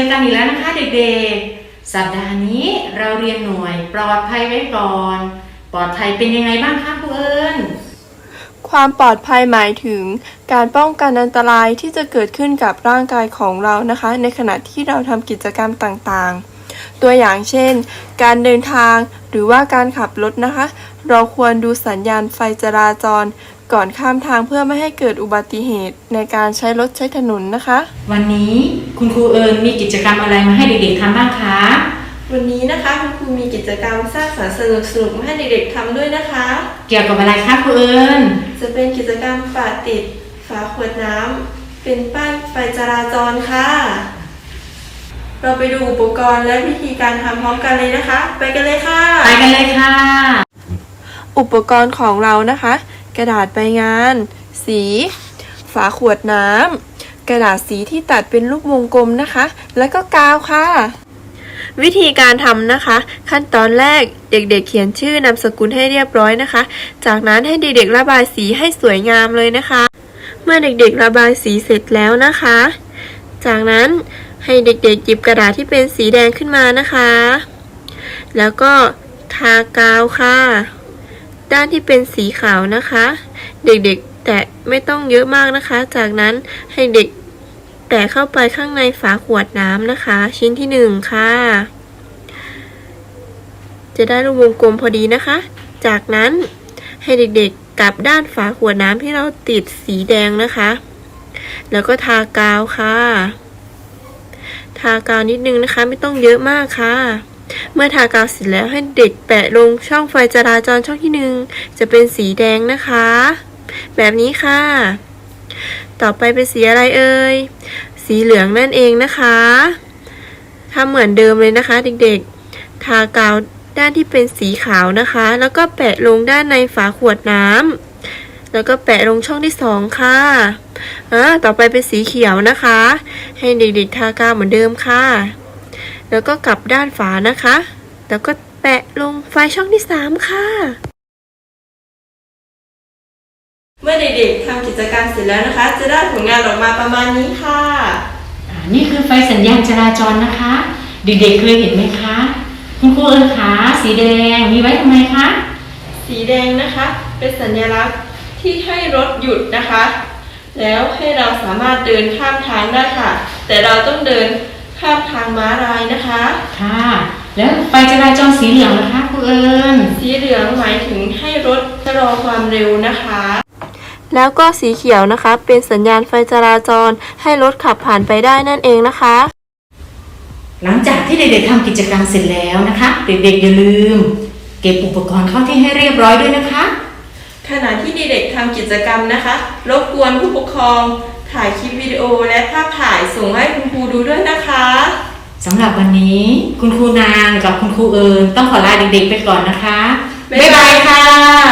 อกันอีกแล้วนะคะเด็กๆ สัปดาห์นี้เราเรียนหน่วยปลอดภัยไว้ก่อน ปลอดภัยเป็นยังไงบ้างคะครูเอิญความปลอดภัยหมายถึง การป้องกันอันตรายที่จะเกิดขึ้นกับร่างกายของเรานะคะ ในขณะที่เราทำกิจกรรมต่างๆ ตัวอย่างเช่น การเดินทางหรือว่าการขับรถนะคะ เราควรดูสัญญาณไฟจราจร ก่อนข้ามทางเพื่อไม่ให้เกิดอุบัติเหตุในการใช้รถใช้ถนนนะคะ วันนี้คุณครูเอิญมีกิจกรรมอะไรมาให้เด็กๆทำบ้างคะ วันนี้นะคะคุณครูมีกิจกรรมสร้างสรรค์สนุกๆมาให้เด็กๆทำด้วยนะคะ เกี่ยวกับอะไรคะครูเอิญจะเป็นกิจกรรมปาดติดฝาขวดน้ำเป็นป้ายไฟจราจรค่ะ เราไปดูอุปกรณ์และวิธีการทำพร้อมกันเลยนะคะ ไปกันเลยค่ะ ไปกันเลยค่ะ อุปกรณ์ของเรานะคะ กระดาษใบงาน สี ฝาขวดน้ำ กระดาษสีที่ตัดเป็นรูปวงกลมนะคะ แล้วก็กาวค่ะ วิธีการทำนะคะ ขั้นตอนแรกเด็กๆ เขียนชื่อนามสกุลให้เรียบร้อยนะคะ จากนั้นให้เด็กๆระบายสีให้สวยงามเลยนะคะ เมื่อเด็กๆระบายสีเสร็จแล้วนะคะ จากนั้นให้เด็กๆหยิบกระดาษที่เป็นสีแดงขึ้นมานะคะ แล้วก็ทากาวค่ะ ด้านที่เป็นสีขาวนะคะ เด็กๆ แตะไม่ต้องเยอะมากนะคะ จากนั้นให้เด็กแตะเข้าไปข้างในฝาขวดน้ำนะคะ ชิ้นที่หนึ่งค่ะ จะได้รูปวงกลมพอดีนะคะ จากนั้นให้เด็กๆกลับด้านฝาขวดน้ำที่เราติดสีแดงนะคะ แล้วก็ทากาวค่ะ ทากาวนิดนึงนะคะ ไม่ต้องเยอะมากค่ะ เมื่อทากาวเสร็จแล้วให้เด็กแปะลงช่องไฟจราจรช่องที่หนึ่งจะเป็นสีแดงนะคะ แบบนี้ค่ะ ต่อไปเป็นสีอะไรเอ่ย สีเหลืองนั่นเองนะคะทำเหมือนเดิมเลยนะคะ เด็กๆ ทากาวด้านที่เป็นสีขาวนะคะ แล้วก็แปะลงด้านในฝาขวดน้ำแล้วก็แปะลงช่องที่สองค่ะอ่าต่อไปเป็นสีเขียวนะคะ ให้เด็กๆทากาวเหมือนเดิมค่ะ แล้วก็กลับด้านฝานะคะ แล้วก็แปะลงไฟช่องที่สามค่ะ เมื่อเด็กๆทำกิจกรรมเสร็จแล้วนะคะ จะได้ผลงานออกมาประมาณนี้ค่ะอ่านี่คือไฟสัญญาณจราจรนะคะ เด็กๆเคยเห็นไหมคะ คุณครูเอิญขาสีแดงมีไว้ทำไมคะ สีแดงนะคะ เป็นสัญลักษณ์ที่ให้รถหยุดนะคะ แล้วให้เราสามารถเดินข้ามทางได้ค่ะ แต่เราต้องเดิน ข้ามทางม้าลายนะคะ ค่ะ แล้วไฟจราจรสีเหลืองนะคะครูเอิญสีเหลืองหมายถึงให้รถชะลอความเร็วนะคะ แล้วก็สีเขียวนะคะ เป็นสัญญาณไฟจราจรให้รถขับผ่านไปได้นั่นเองนะคะ หลังจากที่เด็กๆทำกิจกรรมเสร็จแล้วนะคะ เด็กๆอย่าลืม เก็บอุปกรณ์เข้าที่ให้เรียบร้อยด้วยนะคะขณะที่เด็กๆทำกิจกรรมนะคะ รบกวนผู้ปกครอง ถ่ายคลิปวิดีโอและภาพถ่ายส่งให้คุณครูดูด้วยนะคะสำหรับวันนี้คุณครูนางกับคุณครูเอิญต้องขอลาเด็กๆไปก่อนนะคะ บ๊ายบายค่ะ